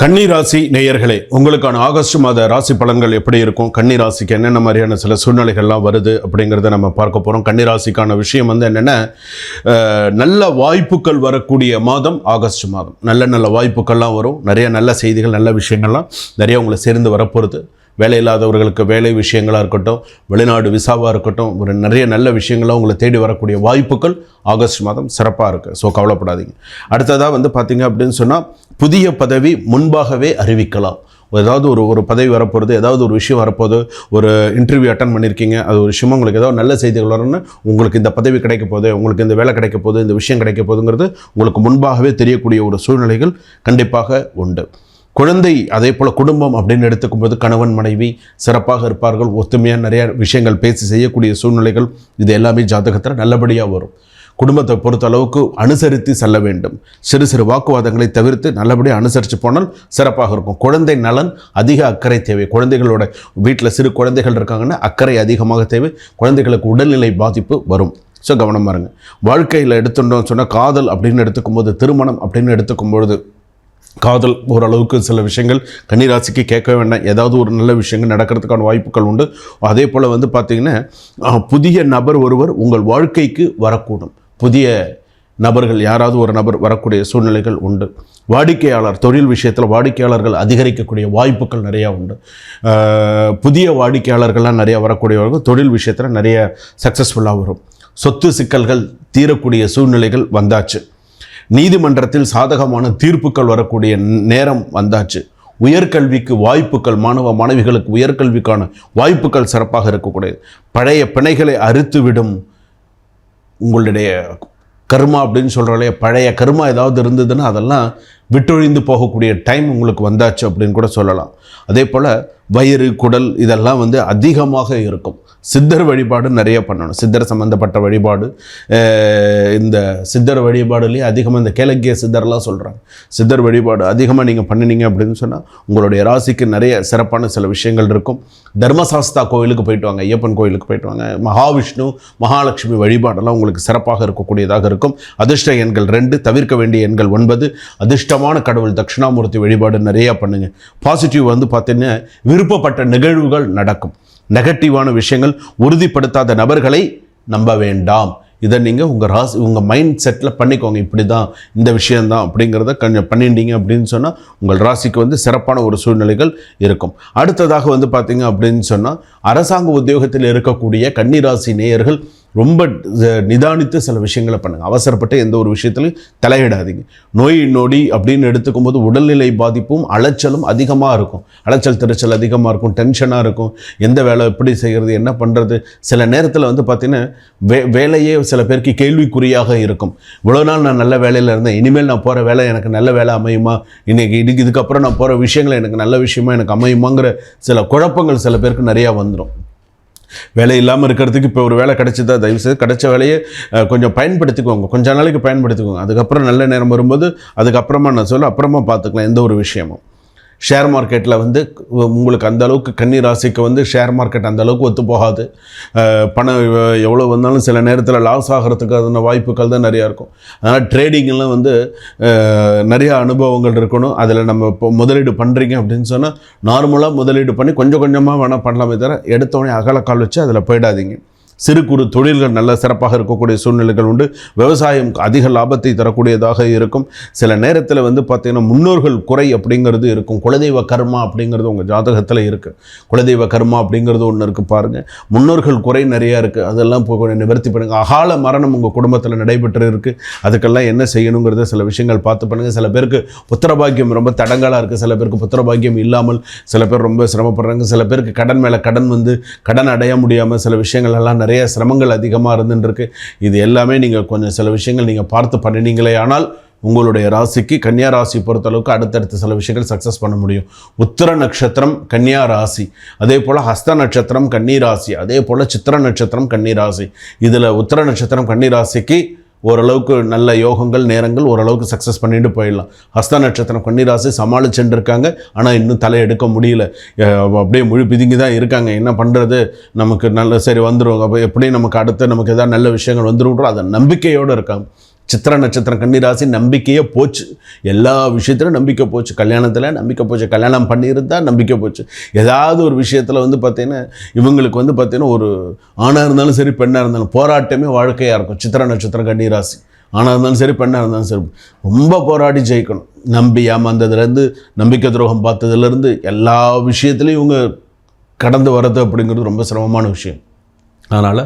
கன்னிராசி நேயர்களே உங்களுக்கான ஆகஸ்ட் மாத ராசி பலன்கள் எப்படி இருக்கும்? கன்னிராசிக்கு என்னென்ன மாதிரியான சில சூழ்நிலைகள்லாம் வருது அப்படிங்கிறத நம்ம பார்க்க போகிறோம் கன்னிராசிக்கான விஷயம் வந்து என்னென்ன? நல்ல வாய்ப்புகள் வரக்கூடிய மாதம் ஆகஸ்ட் மாதம். நல்ல நல்ல வாய்ப்புகள்லாம் வரும். நிறைய நல்ல செய்திகள் நல்ல விஷயங்கள்லாம் நிறைய உங்களை சேர்ந்து வரப்போகிறது வேலை இல்லாதவர்களுக்கு வேலை விஷயங்களாக இருக்கட்டும் வெளிநாடு விசாவாக இருக்கட்டும் ஒரு நிறைய நல்ல விஷயங்களாக உங்களை தேடி வரக்கூடிய வாய்ப்புகள் ஆகஸ்ட் மாதம் சிறப்பாக இருக்குது ஸோ கவலைப்படாதீங்க. அடுத்ததாக வந்து பார்த்தீங்க அப்படின்னு சொன்னால் புதிய பதவி முன்பாகவே அறிவிக்கலாம். ஏதாவது ஒரு ஒரு பதவி வரப்போகிறது ஏதாவது ஒரு விஷயம் வரப்போகுது ஒரு இன்டர்வியூ அட்டன் பண்ணியிருக்கீங்க அது ஒரு விஷயமா உங்களுக்கு ஏதாவது நல்ல செய்திகள் வரணும்னு உங்களுக்கு இந்த பதவி கிடைக்க போகுது உங்களுக்கு இந்த வேலை கிடைக்க போகுது இந்த விஷயம் கிடைக்க போகுதுங்கிறது உங்களுக்கு முன்பாகவே தெரியக்கூடிய ஒரு சூழ்நிலைகள் கண்டிப்பாக உண்டு. குழந்தை அதே போல் குடும்பம் அப்படின்னு எடுத்துக்கும்போது கணவன் மனைவி சிறப்பாக இருப்பார்கள். ஒத்துமையாக நிறையா விஷயங்கள் பேசி செய்யக்கூடிய சூழ்நிலைகள் இது எல்லாமே ஜாதகத்தில் நல்லபடியாக வரும். குடும்பத்தை பொறுத்த அளவுக்கு அனுசரித்து செல்ல வேண்டும். சிறு சிறு வாக்குவாதங்களை தவிர்த்து நல்லபடியாக அனுசரித்து போனால் சிறப்பாக இருக்கும். குழந்தை நலன் அதிக அக்கறை தேவை. குழந்தைகளோட வீட்டில் சிறு குழந்தைகள் இருக்காங்கன்னா அக்கறை அதிகமாக தேவை. குழந்தைகளுக்கு உடல்நிலை பாதிப்பு வரும். ஸோ கவனமாக இருங்க. வாழ்க்கையில் எடுத்துட்டோம்னு சொன்னால் காதல் அப்படின்னு எடுத்துக்கும்போது திருமணம் அப்படின்னு எடுத்துக்கும்பொழுது காதல் ஓரளவுக்கு சில விஷயங்கள் கன்னிராசிக்கு கேட்க வேண்டாம். ஏதாவது ஒரு நல்ல விஷயங்கள் நடக்கிறதுக்கான வாய்ப்புகள் உண்டு. அதே போல் வந்து பார்த்திங்கன்னா புதிய நபர் ஒருவர் உங்கள் வாழ்க்கைக்கு வரக்கூடும். புதிய நபர்கள் யாராவது ஒரு நபர் வரக்கூடிய சூழ்நிலைகள் உண்டு. வாடிக்கையாளர் தொழில் விஷயத்தில் வாடிக்கையாளர்கள் அதிகரிக்கக்கூடிய வாய்ப்புகள் நிறையா உண்டு. புதிய வாடிக்கையாளர்கள்லாம் நிறையா வரக்கூடியவர்கள் தொழில் விஷயத்தில் நிறைய சக்ஸஸ்ஃபுல்லாக வரும். சொத்து சிக்கல்கள் தீரக்கூடிய சூழ்நிலைகள் வந்தாச்சு. நீதிமன்றத்தில் சாதகமான தீர்ப்புகள் வரக்கூடிய நேரம் வந்தாச்சு. உயர்கல்விக்கு வாய்ப்புகள் மாணவ மாணவிகளுக்கு உயர்கல்விக்கான வாய்ப்புகள் சிறப்பாக இருக்கக்கூடியது பழைய பிணைகளை அறுத்துவிடும் உங்களுடைய கர்மா அப்படின்னு சொல்கிறாலே பழைய கர்மா ஏதாவது இருந்ததுன்னா அதெல்லாம் விட்டொழிந்து போகக்கூடிய டைம் உங்களுக்கு வந்தாச்சு அப்படின்னு கூட சொல்லலாம். அதே போல் வயிறு குடல் இதெல்லாம் வந்து அதிகமாக இருக்கும். சித்தர் வழிபாடு நிறைய பண்ணணும். சித்தர் சம்மந்தப்பட்ட வழிபாடு இந்த சித்தர் வழிபாடுலேயே அதிகமாக இந்த கேலக்கிய சித்தர்லாம் சொல்கிறாங்க சித்தர் வழிபாடு அதிகமாக நீங்கள் பண்ணினீங்க அப்படின்னு சொன்னால் உங்களுடைய ராசிக்கு நிறைய சிறப்பான சில விஷயங்கள் இருக்கும். தர்மசாஸ்தா கோயிலுக்கு போயிட்டு வாங்க ஐயப்பன் கோயிலுக்கு போயிட்டு வாங்க. மகாவிஷ்ணு மகாலட்சுமி வழிபாடெல்லாம் உங்களுக்கு சிறப்பாக இருக்கக்கூடியதாக இருக்கும். அதிர்ஷ்ட எண்கள் ரெண்டு தவிர்க்க வேண்டிய எண்கள் ஒன்பது பிரபலமான கடவுள் தட்சிணாமூர்த்தி வழிபாடு நிறையா பண்ணுங்க. பாசிட்டிவ் வந்து பார்த்தீங்கன்னா விருப்பப்பட்ட நிகழ்வுகள் நடக்கும். நெகட்டிவான விஷயங்கள் உறுதிப்படுத்தாத நபர்களை நம்ப வேண்டாம். இதை நீங்கள் உங்கள் ராசி உங்கள் மைண்ட் செட்டில் பண்ணிக்கோங்க. இப்படி தான் இந்த விஷயந்தான் அப்படிங்கிறத கொஞ்சம் பண்ணிட்டீங்க அப்படின்னு சொன்னால் உங்கள் ராசிக்கு வந்து சிறப்பான ஒரு சூழ்நிலைகள் இருக்கும். அடுத்ததாக வந்து பார்த்தீங்க அப்படின்னு சொன்னால் அரசாங்க உத்தியோகத்தில் இருக்கக்கூடிய கன்னிராசி நேயர்கள் ரொம்ப நிதானித்து சில விஷயங்களை பண்ணுங்கள் அவசரப்பட்டு எந்த ஒரு விஷயத்திலையும் தலையிடாதீங்க. நோய் நொடி அப்படின்னு எடுத்துக்கும் போது உடல்நிலை பாதிப்பும் அலைச்சலும் அதிகமாக இருக்கும். அலைச்சல் திருச்சல் அதிகமாக இருக்கும். டென்ஷனாக இருக்கும். எந்த வேலை எப்படி செய்கிறது என்ன பண்ணுறது சில நேரத்தில் வந்து பார்த்திங்கன்னா வே வேலையே சில பேருக்கு கேள்விக்குறியாக இருக்கும். இவ்வளோ நாள் நான் நல்ல வேலையில் இருந்தேன். இனிமேல் நான் போகிற வேலை எனக்கு நல்ல வேலை அமையுமா? இன்னைக்கு இதுக்கு இதுக்கப்புறம் நான் போகிற விஷயங்கள் எனக்கு நல்ல விஷயமா எனக்கு அமையுமாங்கிற சில குழப்பங்கள் சில பேருக்கு நிறையா வந்துடும் வேலை இல்லாமல் இருக்கிறதுக்கு இப்போ ஒரு வேலை கிடைச்சதா? தயவுசெய்து கிடைச்ச வேலையை கொஞ்சம் பயன்படுத்திக்கோங்க. கொஞ்ச நாளைக்கு பயன்படுத்திக்கோங்க. அதுக்கப்புறம் நல்ல நேரம் வரும்போது அதுக்கப்புறமா நான் சொல்ல அப்புறமா பார்த்துக்கலாம். எந்த ஒரு விஷயமும். ஷேர் மார்க்கெட்டில் வந்து உங்களுக்கு அந்த அளவுக்கு கன்னி ராசிக்கு வந்து ஷேர் மார்க்கெட் அந்த அளவுக்கு ஒத்து போகாது. பணம் எவ்வளோ வந்தாலும் சில நேரத்தில் லாஸ் ஆகிறதுக்கு அதுன வாய்ப்புகள் தான் நிறையா இருக்கும். அதனால் ட்ரேடிங்கெல்லாம் வந்து நிறையா அனுபவங்கள் இருக்கணும். அதில் நம்ம இப்போ முதலீடு பண்ணுறீங்க அப்படின்னு சொன்னால் நார்மலாக முதலீடு பண்ணி கொஞ்சம் கொஞ்சமாக வேணால் பண்ணலாமே தவிர எடுத்தோடனே அகலக்கால் வச்சு அதில் போயிடாதீங்க. சிறு குறு தொழில்கள் நல்ல சிறப்பாக இருக்கக்கூடிய சூழ்நிலைகள் உண்டு. விவசாயம் அதிக லாபத்தை தரக்கூடியதாக இருக்கும். சில நேரத்தில் வந்து பார்த்திங்கன்னா முன்னோர்கள் குறை அப்படிங்கிறது இருக்கும். குலதெய்வ கர்மா அப்படிங்கிறது உங்கள் ஜாதகத்தில் இருக்குது குலதெய்வ கர்மா அப்படிங்கிறது ஒன்று இருக்குது பாருங்கள் முன்னோர்கள் குறை நிறையா இருக்குது அதெல்லாம் போய் கொஞ்சம் நிவர்த்தி பண்ணுங்கள் அகால மரணம் உங்கள் குடும்பத்தில் நடைபெற்று இருக்குது அதுக்கெல்லாம் என்ன செய்யணுங்கிறத சில விஷயங்கள் பார்த்து பண்ணுங்கள் சில பேருக்கு புத்திரபாக்கியம் ரொம்ப தடங்கலாக இருக்குது சில பேருக்கு புத்திரபாக்கியம் இல்லாமல் சில பேர் ரொம்ப சிரமப்படுறாங்க. சில பேருக்கு கடன் மேலே கடன் வந்து கடன் அடைய முடியாமல் சில விஷயங்கள் எல்லாம் நிறைய நிறைய சிரமங்கள் அதிகமாக இருந்துருக்கு இது எல்லாமே நீங்கள் கொஞ்சம் சில விஷயங்கள் நீங்கள் பார்த்து பண்ணினீங்களே ஆனால் உங்களுடைய ராசிக்கு கன்னியா ராசி பொறுத்தளவுக்கு அடுத்தடுத்த சில விஷயங்கள் சக்ஸஸ் பண்ண முடியும். உத்திர நட்சத்திரம் கன்னியா ராசி அதே போல் ஹஸ்த நட்சத்திரம் கன்னி ராசி அதே போல் சித்திர நட்சத்திரம் கன்னி ராசி. இதில் உத்திர நட்சத்திரம் கன்னி ராசிக்கு ஓரளவுக்கு நல்ல யோகங்கள் நேரங்கள் ஓரளவுக்கு சக்ஸஸ் பண்ணிட்டு போயிடலாம். ஹஸ்த நட்சத்திரம் கன்னிராசி சமாளிச்சுட்டுருக்காங்க. ஆனால் இன்னும் தலையெடுக்க முடியல. அப்படியே முழு பிதுங்கி தான் இருக்காங்க. என்ன பண்ணுறது நமக்கு நல்ல சரி வந்துடும் அப்போ எப்படி நமக்கு அடுத்து நமக்கு எதாவது நல்ல விஷயங்கள் வந்துடும் அதை நம்பிக்கையோடு இருக்காங்க. சித்திர நட்சத்திரம் கன்னிராசி நம்பிக்கையே போச்சு. எல்லா விஷயத்திலும் நம்பிக்கை போச்சு. கல்யாணத்தில் நம்பிக்கை போச்சு. கல்யாணம் பண்ணியிருந்தா நம்பிக்கை போச்சு. ஏதாவது ஒரு விஷயத்தில் வந்து பார்த்தீங்கன்னா இவங்களுக்கு வந்து பார்த்தீங்கன்னா ஒரு ஆணாக இருந்தாலும் சரி பெண்ணாக இருந்தாலும் போராட்டமே வாழ்க்கையாக இருக்கும். சித்திர நட்சத்திரம் கன்னிராசி. ஆணாக இருந்தாலும் சரி பெண்ணாக இருந்தாலும் சரி. ரொம்ப போராடி ஜெயிக்கணும். நம்பி ஏமாந்ததுலேருந்து நம்பிக்கை துரோகம் பார்த்ததுலேருந்து எல்லா விஷயத்துலையும் இவங்க கடந்து வர்றது அப்படிங்கிறது ரொம்ப சிரமமான விஷயம். அதனால்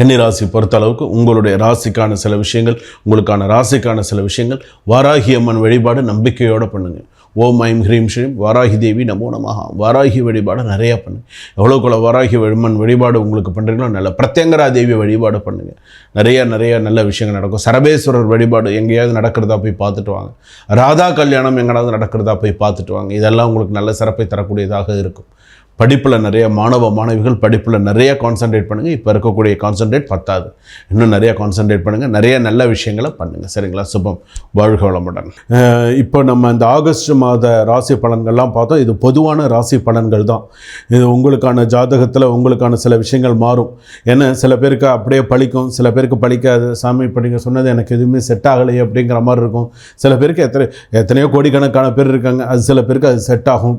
கன்னிராசி பொறுத்த அளவுக்கு உங்களுடைய ராசிக்கான சில விஷயங்கள் உங்களுக்கான ராசிக்கான சில விஷயங்கள் வாராகி அம்மன் வழிபாடு நம்பிக்கையோடு பண்ணுங்கள் ஓம் ஐம் ஹ்ரீம் ஸ்ரீம் வாராகி தேவி நமோ நமஹா. வாராகி வழிபாடு நிறையா பண்ணுங்க. எவ்வளோக்குள்ள வாராகி அம்மன் வழிபாடு உங்களுக்கு பண்ணுறீங்களோ நல்ல பிரத்யங்கரா தேவி வழிபாடு பண்ணுங்கள் நிறையா நிறையா நல்ல விஷயங்கள் நடக்கும். சரபேஸ்வரர் வழிபாடு எங்கேயாவது நடக்கிறதா போய் பார்த்துட்டு வாங்க. ராதா கல்யாணம் எங்கேயாவது நடக்கிறதா போய் பார்த்துட்டு வாங்க. இதெல்லாம் உங்களுக்கு நல்ல சிறப்பை தரக்கூடியதாக இருக்கும். படிப்பில் நிறைய மாணவ மாணவிகள் படிப்பில் நிறைய கான்சென்ட்ரேட் பண்ணுங்கள் இப்போ இருக்கக்கூடிய கான்சென்ட்ரேட் பத்தாது. இன்னும் நிறைய கான்சென்ட்ரேட் பண்ணுங்கள் நிறைய நல்ல விஷயங்களை பண்ணுங்கள் சரிங்களா? சுபம். வாழ்க வளமுடன். இப்போ நம்ம இந்த ஆகஸ்ட் மாத ராசி பலன்கள்லாம் பார்த்தோம். இது பொதுவான ராசி பலன்கள் தான். இது உங்களுக்கான ஜாதகத்தில் உங்களுக்கான சில விஷயங்கள் மாறும். ஏன்னா சில பேருக்கு அப்படியே பழிக்கும். சில பேருக்கு பழிக்காது. சாமி இப்போ நீங்கள் சொன்னது எனக்கு எதுவுமே செட் ஆகலையே அப்படிங்கிற மாதிரி இருக்கும். சில பேருக்கு எத்தனை எத்தனையோ கோடிக்கணக்கான பேர் இருக்காங்க. அது சில பேருக்கு அது செட் ஆகும்.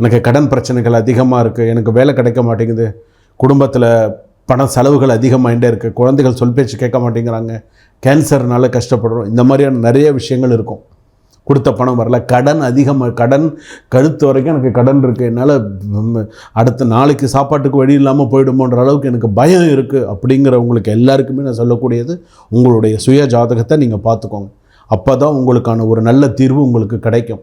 எனக்கு கடன் பிரச்சனைகள் அதிகமாக இருக்குது எனக்கு வேலை கிடைக்க மாட்டேங்குது குடும்பத்தில் பண செலவுகள் அதிகமாகிட்டே இருக்குது குழந்தைகள் சொல் பேச்சு கேட்க மாட்டேங்கிறாங்க கேன்சர்னால கஷ்டப்படுறோம் இந்த மாதிரியான நிறைய விஷயங்கள் இருக்கும். கொடுத்த பணம் வரல கடன் அதிகமாக கடன் கழுத்து வரைக்கும் எனக்கு கடன் இருக்குது என்னால் அடுத்த நாளைக்கு சாப்பாட்டுக்கு வழி இல்லாமல் போயிடுமோன்ற அளவுக்கு எனக்கு பயம் இருக்குது அப்படிங்கிறவங்களுக்கு எல்லாருக்குமே நான் சொல்லக்கூடியது உங்களுடைய சுய ஜாதகத்தை நீங்கள் பார்த்துக்கோங்க. அப்போ தான் உங்களுக்கான ஒரு நல்ல தீர்வு உங்களுக்கு கிடைக்கும்.